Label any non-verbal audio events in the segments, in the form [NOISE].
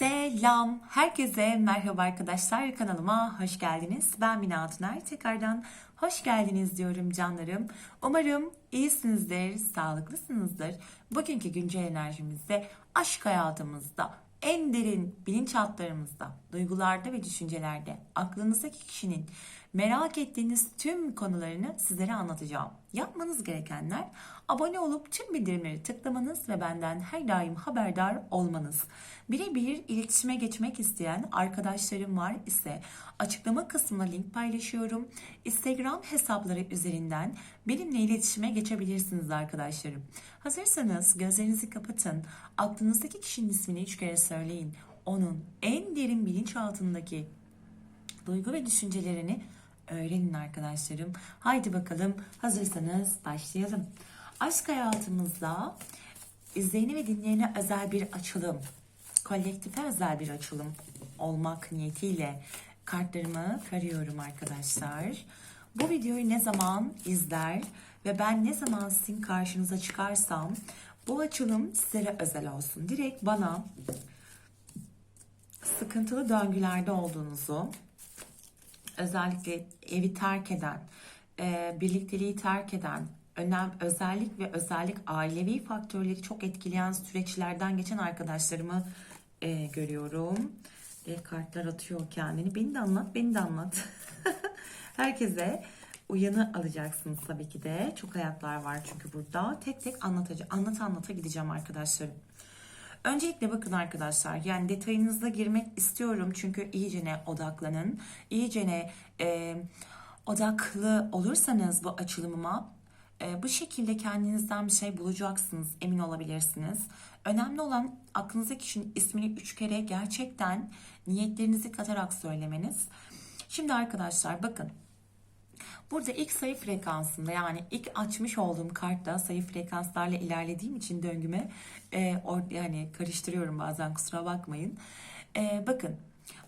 Selam, herkese merhaba arkadaşlar. Kanalıma hoş geldiniz. Ben Mina Tuner. Tekrardan hoş geldiniz diyorum canlarım. Umarım iyisinizdir, sağlıklısınızdır. Bugünkü güncel enerjimizde aşk hayatımızda, en derin bilinçaltlarımızda, duygularda ve düşüncelerde aklınızdaki kişinin merak ettiğiniz tüm konularını sizlere anlatacağım. Yapmanız gerekenler abone olup tüm bildirimleri tıklamanız ve benden her daim haberdar olmanız. Birebir iletişime geçmek isteyen arkadaşlarım var ise açıklama kısmına link paylaşıyorum. Instagram hesapları üzerinden benimle iletişime geçebilirsiniz arkadaşlarım. Hazırsanız gözlerinizi kapatın. Aklınızdaki kişinin ismini üç kere söyleyin. Onun en derin bilinçaltındaki duygu ve düşüncelerini öğrenin arkadaşlarım. Haydi bakalım hazırsanız başlayalım. Aşk hayatımızda izleyeni ve dinleyene özel bir açılım, kolektife özel bir açılım olmak niyetiyle kartlarımı karıyorum arkadaşlar. Bu videoyu ne zaman izler ve ben ne zaman sizin karşınıza çıkarsam bu açılım sizlere özel olsun. Direkt bana sıkıntılı döngülerde olduğunuzu, özellikle evi terk eden, e, birlikteliği terk eden, önem, özellik ve özellik ailevi faktörleri çok etkileyen süreçlerden geçen arkadaşlarımı e, görüyorum. Ve kartlar atıyor kendini. Beni de anlat, beni de anlat. [LAUGHS] Herkese uyanı alacaksınız tabii ki de. Çok hayatlar var çünkü burada. Tek tek anlatacağım. Anlata anlata gideceğim arkadaşlarım. Öncelikle bakın arkadaşlar yani detayınıza girmek istiyorum çünkü iyicene odaklanın. İyicene e, odaklı olursanız bu açılımıma e, bu şekilde kendinizden bir şey bulacaksınız emin olabilirsiniz. Önemli olan aklınızdaki kişinin ismini üç kere gerçekten niyetlerinizi katarak söylemeniz. Şimdi arkadaşlar bakın Burada ilk sayı frekansında yani ilk açmış olduğum kartta sayı frekanslarla ilerlediğim için döngüme e, or, yani karıştırıyorum bazen kusura bakmayın. E, bakın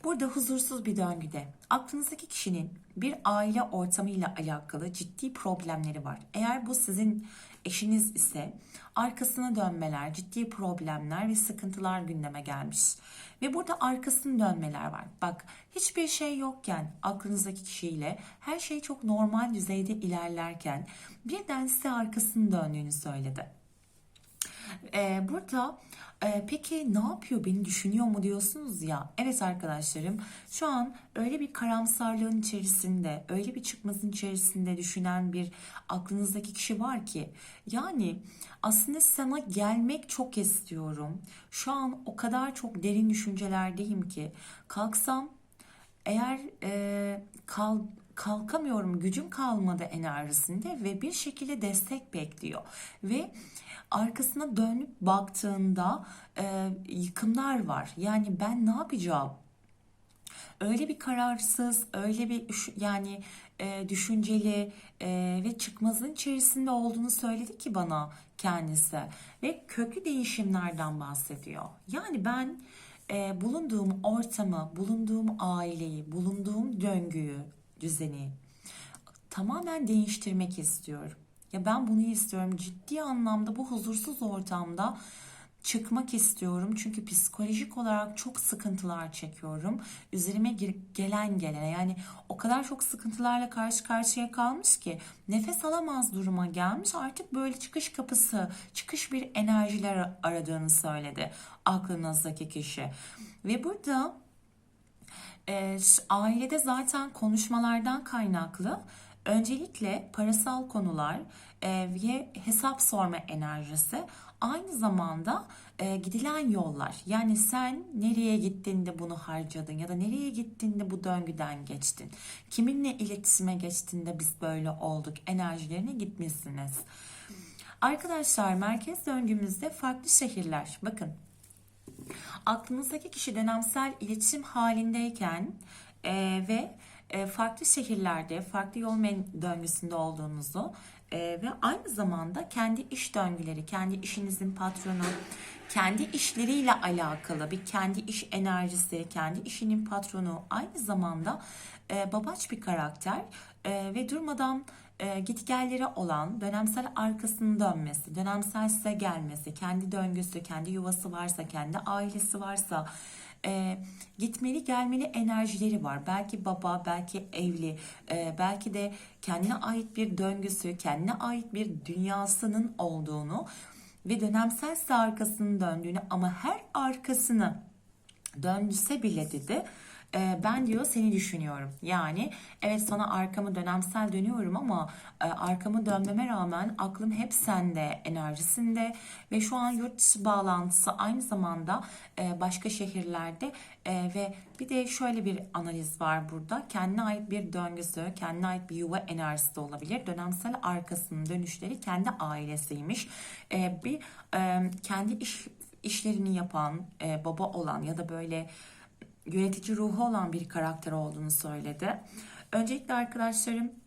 burada huzursuz bir döngüde aklınızdaki kişinin bir aile ortamıyla alakalı ciddi problemleri var. Eğer bu sizin eşiniz ise arkasına dönmeler, ciddi problemler ve sıkıntılar gündeme gelmiş. Ve burada arkasını dönmeler var. Bak hiçbir şey yokken aklınızdaki kişiyle her şey çok normal düzeyde ilerlerken birden size arkasını döndüğünü söyledi. Ee, burada e, peki ne yapıyor beni düşünüyor mu diyorsunuz ya. Evet arkadaşlarım şu an öyle bir karamsarlığın içerisinde öyle bir çıkmazın içerisinde düşünen bir aklınızdaki kişi var ki yani aslında sana gelmek çok istiyorum. Şu an o kadar çok derin düşüncelerdeyim ki kalksam eğer e, kal kalkamıyorum gücüm kalmadı enerjisinde ve bir şekilde destek bekliyor ve arkasına dönüp baktığında e, yıkımlar var. Yani ben ne yapacağım? Öyle bir kararsız, öyle bir yani e, düşünceli e, ve çıkmazın içerisinde olduğunu söyledi ki bana kendisi ve köklü değişimlerden bahsediyor. Yani ben e, bulunduğum ortamı, bulunduğum aileyi, bulunduğum döngüyü, düzeni tamamen değiştirmek istiyorum. Ya ben bunu istiyorum. Ciddi anlamda bu huzursuz ortamda çıkmak istiyorum. Çünkü psikolojik olarak çok sıkıntılar çekiyorum. Üzerime gelen gelene yani o kadar çok sıkıntılarla karşı karşıya kalmış ki nefes alamaz duruma gelmiş. Artık böyle çıkış kapısı, çıkış bir enerjiler aradığını söyledi aklınızdaki kişi. Ve burada e, ailede zaten konuşmalardan kaynaklı öncelikle parasal konular e, ve hesap sorma enerjisi aynı zamanda e, gidilen yollar. Yani sen nereye gittin de bunu harcadın ya da nereye gittin de bu döngüden geçtin. Kiminle iletişime geçtin de biz böyle olduk enerjilerine gitmişsiniz. Arkadaşlar merkez döngümüzde farklı şehirler. Bakın aklınızdaki kişi dönemsel iletişim halindeyken e, ve e, farklı şehirlerde, farklı yol döngüsünde olduğunuzu e, ve aynı zamanda kendi iş döngüleri, kendi işinizin patronu, kendi işleriyle alakalı bir kendi iş enerjisi, kendi işinin patronu aynı zamanda e, babaç bir karakter e, ve durmadan e, gitgelleri olan dönemsel arkasını dönmesi, dönemsel size gelmesi, kendi döngüsü, kendi yuvası varsa, kendi ailesi varsa e, gitmeli gelmeli enerjileri var. Belki baba, belki evli, e, belki de kendine ait bir döngüsü, kendine ait bir dünyasının olduğunu ve dönemsel size arkasını döndüğünü ama her arkasını döndüse bile dedi e, ben diyor seni düşünüyorum. Yani evet sana arkamı dönemsel dönüyorum ama e, arkamı dönmeme rağmen aklım hep sende, enerjisinde ve şu an yurt dışı bağlantısı aynı zamanda e, başka şehirlerde e, ve bir de şöyle bir analiz var burada. Kendine ait bir döngüsü, kendine ait bir yuva enerjisi de olabilir. Dönemsel arkasının dönüşleri kendi ailesiymiş. Bir kendi iş işlerini yapan, baba olan ya da böyle yönetici ruhu olan bir karakter olduğunu söyledi. Öncelikle arkadaşlarım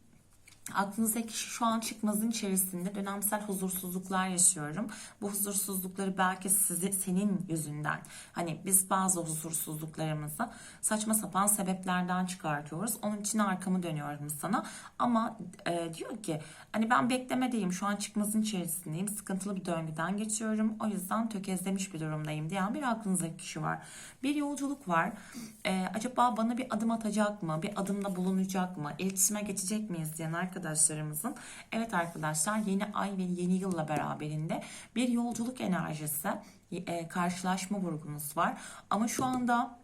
Aklınızdaki kişi şu an çıkmazın içerisinde dönemsel huzursuzluklar yaşıyorum. Bu huzursuzlukları belki sizi senin yüzünden hani biz bazı huzursuzluklarımızı saçma sapan sebeplerden çıkartıyoruz. Onun için arkamı dönüyorum sana. Ama e, diyor ki hani ben beklemedeyim şu an çıkmazın içerisindeyim. Sıkıntılı bir döngüden geçiyorum. O yüzden tökezlemiş bir durumdayım diyen bir aklınızdaki kişi var. Bir yolculuk var. E, acaba bana bir adım atacak mı? Bir adımda bulunacak mı? İletişime geçecek miyiz diyen arkadaşlarımızın. Evet arkadaşlar yeni ay ve yeni yılla beraberinde bir yolculuk enerjisi, e, karşılaşma vurgunuz var. Ama şu anda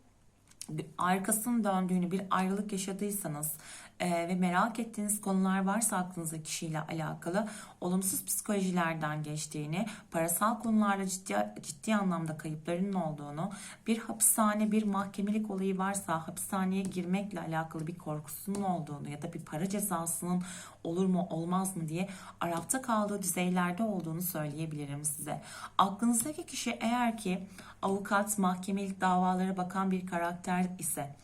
arkasını döndüğünü bir ayrılık yaşadıysanız e, ve merak ettiğiniz konular varsa aklınızda kişiyle alakalı olumsuz psikolojilerden geçtiğini, parasal konularda ciddi, ciddi anlamda kayıplarının olduğunu, bir hapishane, bir mahkemelik olayı varsa hapishaneye girmekle alakalı bir korkusunun olduğunu ya da bir para cezasının olur mu olmaz mı diye Arap'ta kaldığı düzeylerde olduğunu söyleyebilirim size. Aklınızdaki kişi eğer ki avukat, mahkemelik davalara bakan bir karakter ise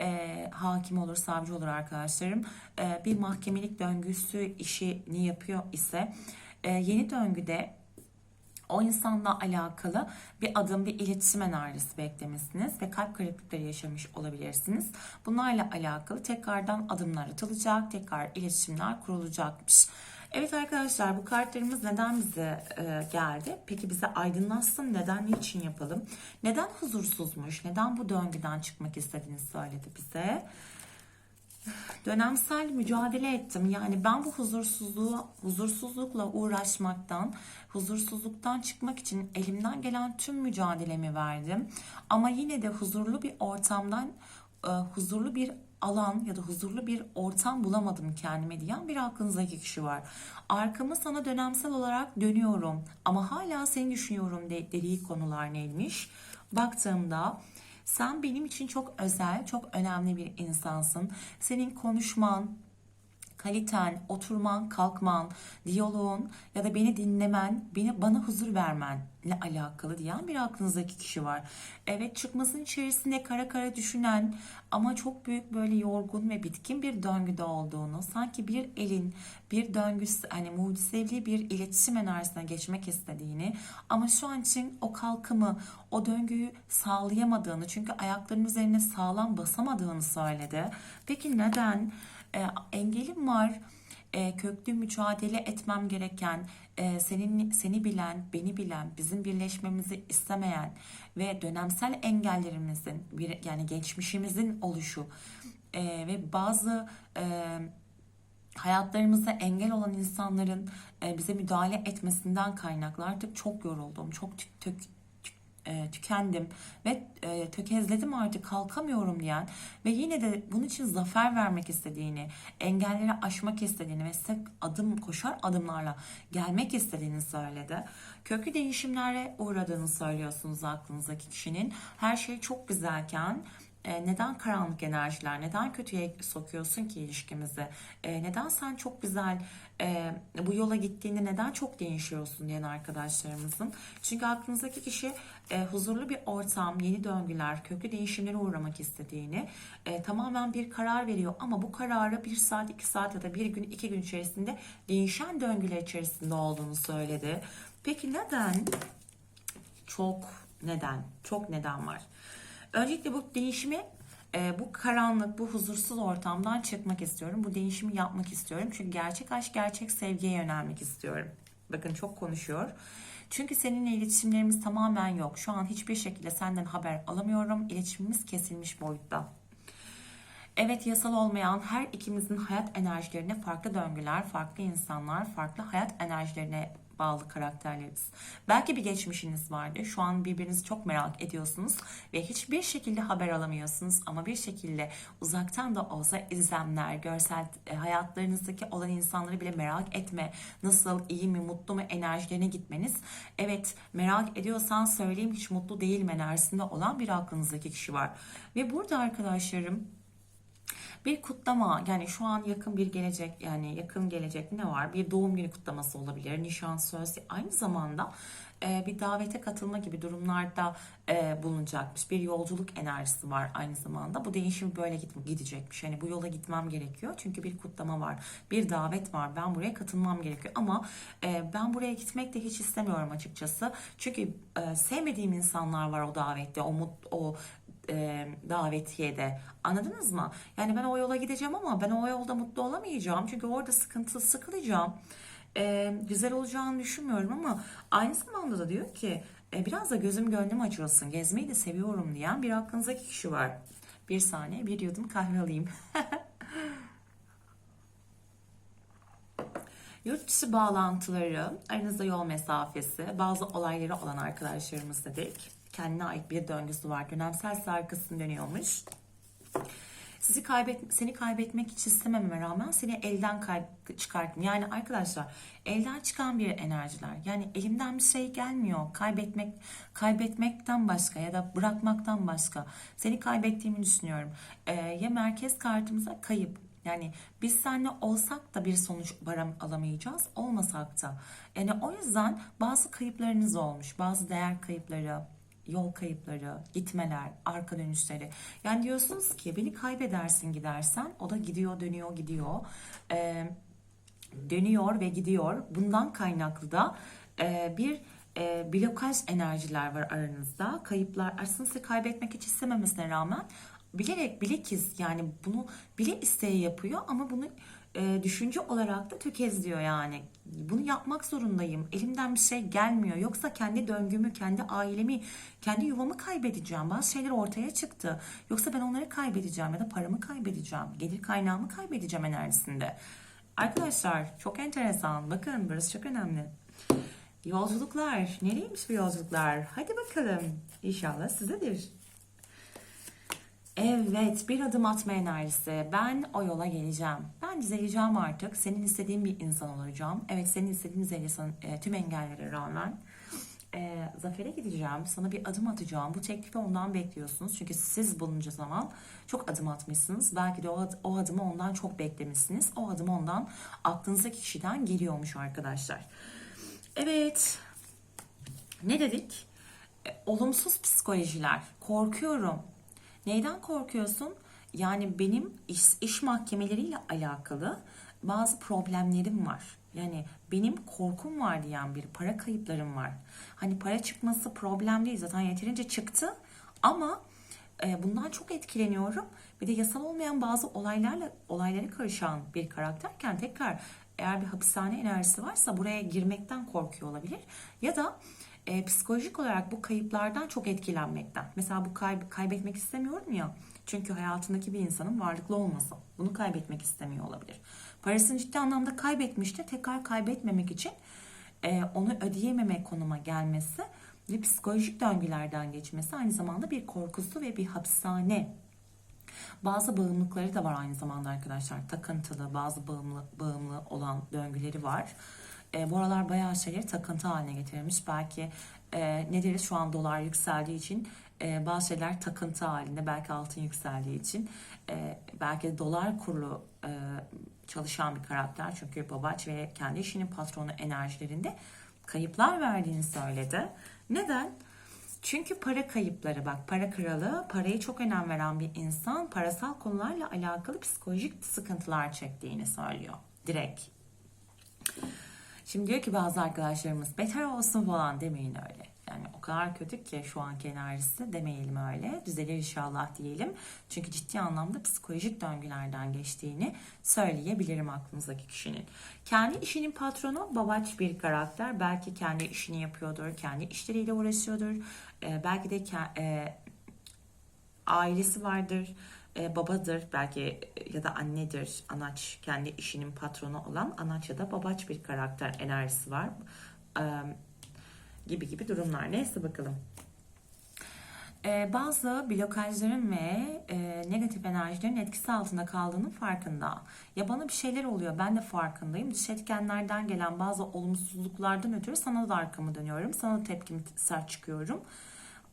e, hakim olur, savcı olur arkadaşlarım. E, bir mahkemelik döngüsü işini yapıyor ise e, yeni döngüde o insanla alakalı bir adım, bir iletişim enerjisi beklemişsiniz ve kalp kırıklıkları yaşamış olabilirsiniz. Bunlarla alakalı tekrardan adımlar atılacak, tekrar iletişimler kurulacakmış. Evet arkadaşlar bu kartlarımız neden bize e, geldi? Peki bize aydınlatsın neden, niçin yapalım? Neden huzursuzmuş? Neden bu döngüden çıkmak istediğini söyledi bize. Dönemsel mücadele ettim. Yani ben bu huzursuzluğu, huzursuzlukla uğraşmaktan, huzursuzluktan çıkmak için elimden gelen tüm mücadelemi verdim. Ama yine de huzurlu bir ortamdan, e, huzurlu bir alan ya da huzurlu bir ortam bulamadım kendime diyen bir aklınızdaki kişi var. Arkamı sana dönemsel olarak dönüyorum ama hala seni düşünüyorum de, dediği konular neymiş? Baktığımda sen benim için çok özel, çok önemli bir insansın. Senin konuşman, kaliten, oturman, kalkman, diyaloğun ya da beni dinlemen, beni bana huzur vermenle alakalı diyen bir aklınızdaki kişi var. Evet çıkmasın içerisinde kara kara düşünen ama çok büyük böyle yorgun ve bitkin bir döngüde olduğunu, sanki bir elin bir döngüsü hani mucizevi bir iletişim enerjisine geçmek istediğini ama şu an için o kalkımı, o döngüyü sağlayamadığını çünkü ayaklarının üzerine sağlam basamadığını söyledi. Peki neden? E, engelim var. E, köklü mücadele etmem gereken, e, senin seni bilen, beni bilen, bizim birleşmemizi istemeyen ve dönemsel engellerimizin bir yani geçmişimizin oluşu e, ve bazı e, hayatlarımıza engel olan insanların e, bize müdahale etmesinden kaynaklı artık çok yoruldum, çok tük, tük, e, tükendim ve e, tökezledim artık kalkamıyorum diyen ve yine de bunun için zafer vermek istediğini, engelleri aşmak istediğini ve size adım koşar adımlarla gelmek istediğini söyledi. Köklü değişimlere uğradığını söylüyorsunuz aklınızdaki kişinin. Her şey çok güzelken e, neden karanlık enerjiler, neden kötüye sokuyorsun ki ilişkimizi? E, neden sen çok güzel e, bu yola gittiğinde neden çok değişiyorsun diyen arkadaşlarımızın. Çünkü aklınızdaki kişi e, huzurlu bir ortam, yeni döngüler, köklü değişimlere uğramak istediğini e, tamamen bir karar veriyor. Ama bu kararı bir saat, iki saat ya da bir gün, iki gün içerisinde değişen döngüler içerisinde olduğunu söyledi. Peki neden? Çok neden, çok neden var. Öncelikle bu değişimi e, bu karanlık, bu huzursuz ortamdan çıkmak istiyorum. Bu değişimi yapmak istiyorum. Çünkü gerçek aşk, gerçek sevgiye yönelmek istiyorum. Bakın çok konuşuyor. Çünkü seninle iletişimlerimiz tamamen yok. Şu an hiçbir şekilde senden haber alamıyorum. İletişimimiz kesilmiş boyutta. Evet yasal olmayan her ikimizin hayat enerjilerine farklı döngüler, farklı insanlar, farklı hayat enerjilerine bağlı karakterleriz. Belki bir geçmişiniz vardı. Şu an birbirinizi çok merak ediyorsunuz ve hiçbir şekilde haber alamıyorsunuz ama bir şekilde uzaktan da olsa izlemler, görsel e, hayatlarınızdaki olan insanları bile merak etme. Nasıl, iyi mi, mutlu mu enerjilerine gitmeniz. Evet merak ediyorsan söyleyeyim hiç mutlu değilim enerjisinde olan bir aklınızdaki kişi var. Ve burada arkadaşlarım bir kutlama yani şu an yakın bir gelecek yani yakın gelecek ne var? Bir doğum günü kutlaması olabilir, nişan söz aynı zamanda e, bir davete katılma gibi durumlarda e, bulunacakmış. Bir yolculuk enerjisi var aynı zamanda. Bu değişim böyle gidecekmiş. Yani bu yola gitmem gerekiyor. Çünkü bir kutlama var. Bir davet var. Ben buraya katılmam gerekiyor. Ama e, ben buraya gitmek de hiç istemiyorum açıkçası. Çünkü sevmediğim insanlar var o davette. O o e, davetiyede. Anladınız mı? Yani ben o yola gideceğim ama ben o yolda mutlu olamayacağım. Çünkü orada sıkıntı sıkılacağım. E, güzel olacağını düşünmüyorum ama aynı zamanda da diyor ki e, biraz da gözüm gönlüm açılsın. Gezmeyi de seviyorum diyen bir aklınızdaki kişi var. Bir saniye bir yudum kahve alayım. [LAUGHS] Yurt dışı bağlantıları, aranızda yol mesafesi, bazı olayları olan arkadaşlarımız dedik. Kendine ait bir döngüsü var. Dönemsel arkasını dönüyormuş. Sizi kaybet, seni kaybetmek hiç istememe rağmen seni elden çıkarttım. Yani arkadaşlar elden çıkan bir enerjiler. Yani elimden bir şey gelmiyor. Kaybetmek kaybetmekten başka ya da bırakmaktan başka. Seni kaybettiğimi düşünüyorum. Ee, ya merkez kartımıza kayıp yani biz seninle olsak da bir sonuç varam alamayacağız, olmasak da. Yani o yüzden bazı kayıplarınız olmuş, bazı değer kayıpları, yol kayıpları, gitmeler, arka dönüşleri. Yani diyorsunuz ki beni kaybedersin gidersen, o da gidiyor, dönüyor, gidiyor. Ee, dönüyor ve gidiyor. Bundan kaynaklı da e, bir e, blokaj enerjiler var aranızda. Kayıplar aslında sizi kaybetmek hiç istememesine rağmen bilerek bilekis yani bunu bile isteye yapıyor ama bunu e, düşünce olarak da tökezliyor yani. Bunu yapmak zorundayım. Elimden bir şey gelmiyor. Yoksa kendi döngümü, kendi ailemi, kendi yuvamı kaybedeceğim. Bazı şeyler ortaya çıktı. Yoksa ben onları kaybedeceğim ya da paramı kaybedeceğim. Gelir kaynağımı kaybedeceğim enerjisinde. Arkadaşlar çok enteresan. Bakın burası çok önemli. Yolculuklar. Nereymiş bu yolculuklar? Hadi bakalım. İnşallah sizedir. Evet, bir adım atma enerjisi. Ben o yola geleceğim. Ben düzeleceğim artık. Senin istediğin bir insan olacağım. Evet, senin istediğin insan, e, tüm engellere rağmen e, zafere gideceğim. Sana bir adım atacağım. Bu teklifi ondan bekliyorsunuz. Çünkü siz bulunca zaman çok adım atmışsınız. Belki de o, o adımı ondan çok beklemişsiniz. O adım ondan aklınızdaki kişiden geliyormuş arkadaşlar. Evet. Ne dedik? E, olumsuz psikolojiler. Korkuyorum. Neyden korkuyorsun? Yani benim iş, iş mahkemeleriyle alakalı bazı problemlerim var. Yani benim korkum var diyen bir para kayıplarım var. Hani para çıkması problem değil zaten yeterince çıktı ama e, bundan çok etkileniyorum. Bir de yasal olmayan bazı olaylarla olaylara karışan bir karakterken tekrar eğer bir hapishane enerjisi varsa buraya girmekten korkuyor olabilir. Ya da e, psikolojik olarak bu kayıplardan çok etkilenmekten. Mesela bu kayb- kaybetmek istemiyorum ya. Çünkü hayatındaki bir insanın varlıklı olması. Bunu kaybetmek istemiyor olabilir. Parasını ciddi anlamda kaybetmiştir. Tekrar kaybetmemek için e, onu ödeyememe konuma gelmesi ve psikolojik döngülerden geçmesi aynı zamanda bir korkusu ve bir hapishane bazı bağımlılıkları da var aynı zamanda arkadaşlar. Takıntılı, bazı bağımlı, bağımlı olan döngüleri var. E, bu aralar bayağı şeyleri takıntı haline getirilmiş. Belki e, ne deriz şu an dolar yükseldiği için e, bazı şeyler takıntı halinde. Belki altın yükseldiği için. E, belki dolar kurulu e, çalışan bir karakter. Çünkü Babaç ve kendi işinin patronu enerjilerinde kayıplar verdiğini söyledi. Neden? Çünkü para kayıpları bak para kralı parayı çok önem veren bir insan parasal konularla alakalı psikolojik sıkıntılar çektiğini söylüyor direkt. Şimdi diyor ki bazı arkadaşlarımız beter olsun falan demeyin öyle. Yani o kadar kötü ki şu anki enerjisi demeyelim öyle. Düzelir inşallah diyelim. Çünkü ciddi anlamda psikolojik döngülerden geçtiğini söyleyebilirim aklınızdaki kişinin. Kendi işinin patronu babaç bir karakter. Belki kendi işini yapıyordur, kendi işleriyle uğraşıyordur. Ee, belki de e, ailesi vardır, e, babadır belki ya da annedir, anaç kendi işinin patronu olan anaç ya da babaç bir karakter enerjisi var. E, gibi gibi durumlar. Neyse bakalım. E, bazı blokajların ve e, negatif enerjilerin etkisi altında kaldığının farkında. Ya bana bir şeyler oluyor ben de farkındayım. Dış etkenlerden gelen bazı olumsuzluklardan ötürü sana da arkamı dönüyorum. Sana da tepkimi sert çıkıyorum.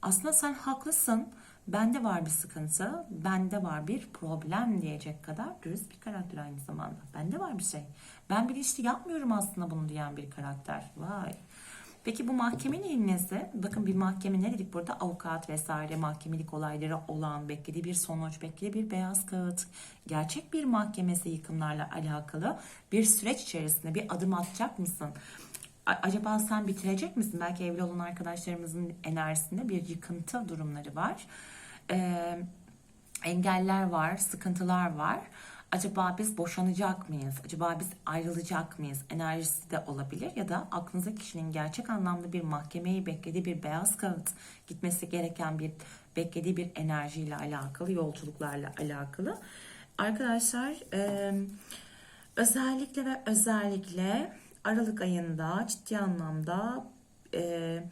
Aslında sen haklısın. Bende var bir sıkıntı, bende var bir problem diyecek kadar dürüst bir karakter aynı zamanda. Bende var bir şey. Ben bilinçli yapmıyorum aslında bunu diyen bir karakter. Vay. Peki bu mahkemenin nesi? Bakın bir mahkeme ne dedik burada? Avukat vesaire mahkemelik olayları olan beklediği bir sonuç, beklediği bir beyaz kağıt. Gerçek bir mahkemesi yıkımlarla alakalı bir süreç içerisinde bir adım atacak mısın? Acaba sen bitirecek misin? Belki evli olan arkadaşlarımızın enerjisinde bir yıkıntı durumları var. Ee, engeller var, sıkıntılar var. Acaba biz boşanacak mıyız? Acaba biz ayrılacak mıyız? Enerjisi de olabilir ya da aklınızdaki kişinin gerçek anlamda bir mahkemeyi beklediği bir beyaz kağıt gitmesi gereken bir beklediği bir enerjiyle alakalı, yolculuklarla alakalı. Arkadaşlar e, özellikle ve özellikle Aralık ayında ciddi anlamda e,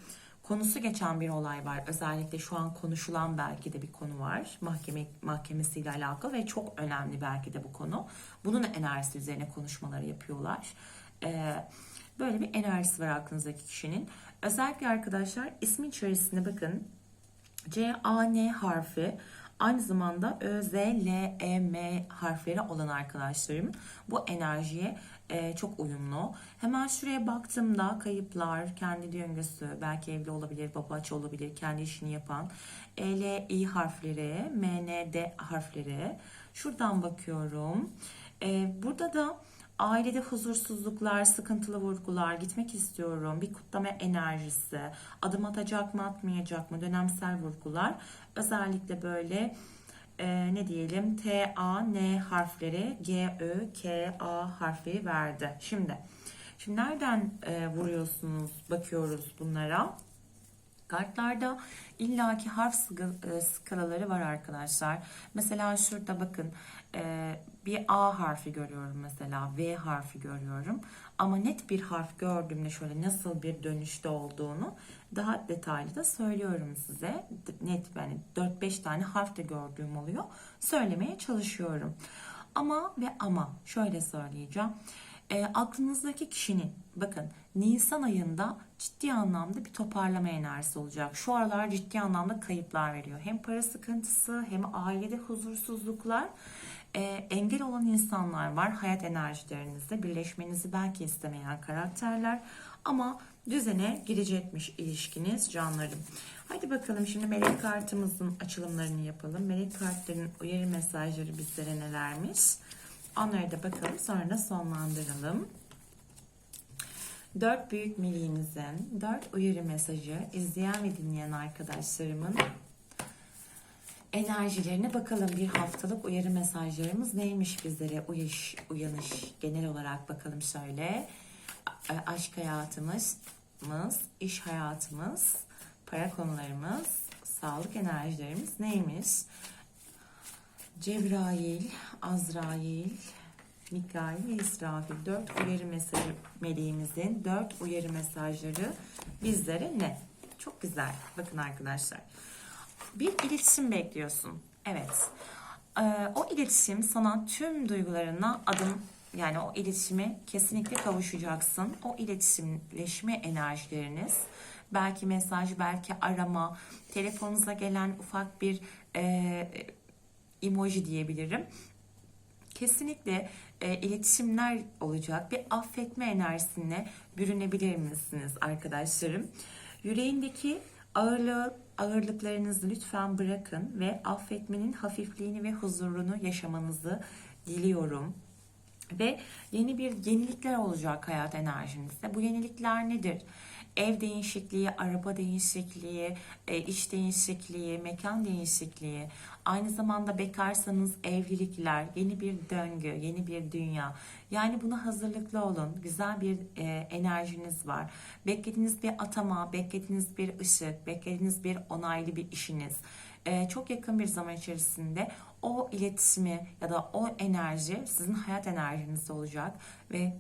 konusu geçen bir olay var. Özellikle şu an konuşulan belki de bir konu var. Mahkeme mahkemesiyle alakalı ve çok önemli belki de bu konu. Bunun enerjisi üzerine konuşmaları yapıyorlar. Ee, böyle bir enerjisi var aklınızdaki kişinin. Özellikle arkadaşlar ismin içerisinde bakın C, A, N harfi aynı zamanda Ö, Z, L, E, M harfleri olan arkadaşlarım bu enerjiye e, çok uyumlu. Hemen şuraya baktığımda kayıplar, kendi döngüsü, belki evli olabilir, babaç olabilir, kendi işini yapan E, L, I harfleri, M, N, D harfleri. Şuradan bakıyorum. E, burada da ailede huzursuzluklar, sıkıntılı vurgular, gitmek istiyorum, bir kutlama enerjisi, adım atacak mı atmayacak mı, dönemsel vurgular. Özellikle böyle e, ne diyelim T, A, N harfleri, G, Ö, K, A harfleri verdi. Şimdi, şimdi nereden e, vuruyorsunuz, bakıyoruz bunlara? Kartlarda illaki harf sıga- e, skalaları var arkadaşlar. Mesela şurada bakın e, bir A harfi görüyorum mesela, V harfi görüyorum. Ama net bir harf gördüğümde şöyle nasıl bir dönüşte olduğunu daha detaylı da söylüyorum size. Net yani 4-5 tane harf de gördüğüm oluyor. Söylemeye çalışıyorum. Ama ve ama şöyle söyleyeceğim. E, aklınızdaki kişinin bakın Nisan ayında ciddi anlamda bir toparlama enerjisi olacak. Şu aralar ciddi anlamda kayıplar veriyor. Hem para sıkıntısı hem ailede huzursuzluklar. E, engel olan insanlar var hayat enerjilerinizde. Birleşmenizi belki istemeyen karakterler. Ama düzene girecekmiş ilişkiniz canlarım. Hadi bakalım şimdi melek kartımızın açılımlarını yapalım. Melek kartların uyarı mesajları bizlere nelermiş? Onlara da bakalım sonra da sonlandıralım. Dört büyük meleğimizin dört uyarı mesajı izleyen ve dinleyen arkadaşlarımın enerjilerine bakalım. Bir haftalık uyarı mesajlarımız neymiş bizlere? Uyuş, uyanış genel olarak bakalım şöyle. Aşk hayatımız, iş hayatımız, para konularımız, sağlık enerjilerimiz neymiş? Cebrail, Azrail, Mikail ve İsrafil. Dört uyarı mesajı meleğimizin dört uyarı mesajları bizlere ne? Çok güzel. Bakın arkadaşlar. Bir iletişim bekliyorsun. Evet. Ee, o iletişim sana tüm duygularına adım yani o iletişime kesinlikle kavuşacaksın. O iletişimleşme enerjileriniz belki mesaj, belki arama, telefonunuza gelen ufak bir e, emoji diyebilirim. Kesinlikle e, iletişimler olacak. Bir affetme enerjisine bürünebilir misiniz arkadaşlarım? Yüreğindeki ağırlığı, ağırlıklarınızı lütfen bırakın ve affetmenin hafifliğini ve huzurunu yaşamanızı diliyorum. Ve yeni bir yenilikler olacak hayat enerjinizde. Bu yenilikler nedir? Ev değişikliği, araba değişikliği, e, iş değişikliği, mekan değişikliği, aynı zamanda bekarsanız evlilikler, yeni bir döngü, yeni bir dünya. Yani buna hazırlıklı olun. Güzel bir e, enerjiniz var. Beklediğiniz bir atama, beklediğiniz bir ışık, beklediğiniz bir onaylı bir işiniz. E, çok yakın bir zaman içerisinde o iletişimi ya da o enerji sizin hayat enerjiniz olacak ve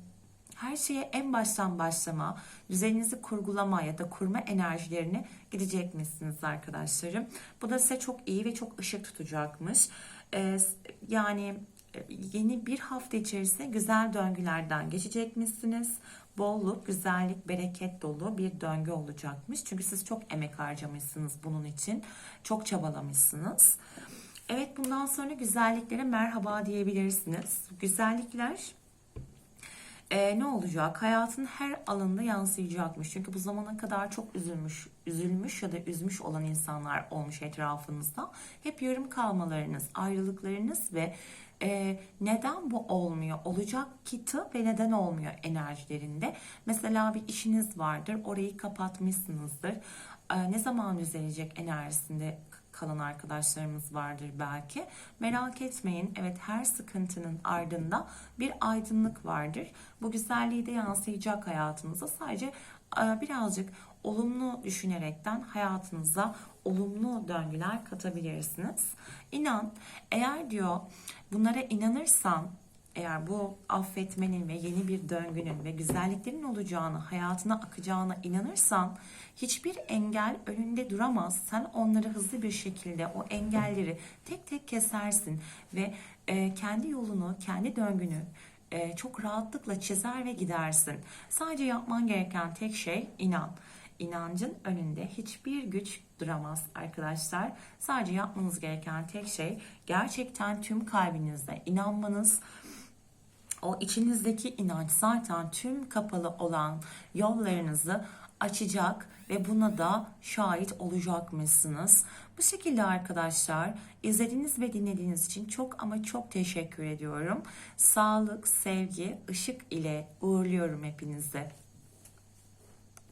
her şeye en baştan başlama, düzeninizi kurgulama ya da kurma enerjilerini gidecekmişsiniz arkadaşlarım. Bu da size çok iyi ve çok ışık tutacakmış. Ee, yani e, yeni bir hafta içerisinde güzel döngülerden geçecekmişsiniz. Bolluk, güzellik, bereket dolu bir döngü olacakmış. Çünkü siz çok emek harcamışsınız bunun için. Çok çabalamışsınız. Evet bundan sonra güzelliklere merhaba diyebilirsiniz. Güzellikler e, ne olacak? Hayatın her alanında yansıyacakmış. Çünkü bu zamana kadar çok üzülmüş, üzülmüş ya da üzmüş olan insanlar olmuş etrafınızda. Hep yarım kalmalarınız, ayrılıklarınız ve e, neden bu olmuyor? Olacak kitı ve neden olmuyor enerjilerinde. Mesela bir işiniz vardır, orayı kapatmışsınızdır. E, ne zaman düzelecek enerjisinde kalan arkadaşlarımız vardır belki. Merak etmeyin. Evet her sıkıntının ardında bir aydınlık vardır. Bu güzelliği de yansıyacak hayatınıza. Sadece e, birazcık olumlu düşünerekten hayatınıza olumlu döngüler katabilirsiniz. İnan eğer diyor bunlara inanırsan eğer bu affetmenin ve yeni bir döngünün ve güzelliklerin olacağını, hayatına akacağına inanırsan hiçbir engel önünde duramaz. Sen onları hızlı bir şekilde o engelleri tek tek kesersin ve e, kendi yolunu, kendi döngünü e, çok rahatlıkla çizer ve gidersin. Sadece yapman gereken tek şey inan. İnancın önünde hiçbir güç duramaz arkadaşlar. Sadece yapmanız gereken tek şey gerçekten tüm kalbinizle inanmanız, o içinizdeki inanç zaten tüm kapalı olan yollarınızı açacak ve buna da şahit olacakmışsınız. Bu şekilde arkadaşlar izlediğiniz ve dinlediğiniz için çok ama çok teşekkür ediyorum. Sağlık, sevgi, ışık ile uğurluyorum hepinizi.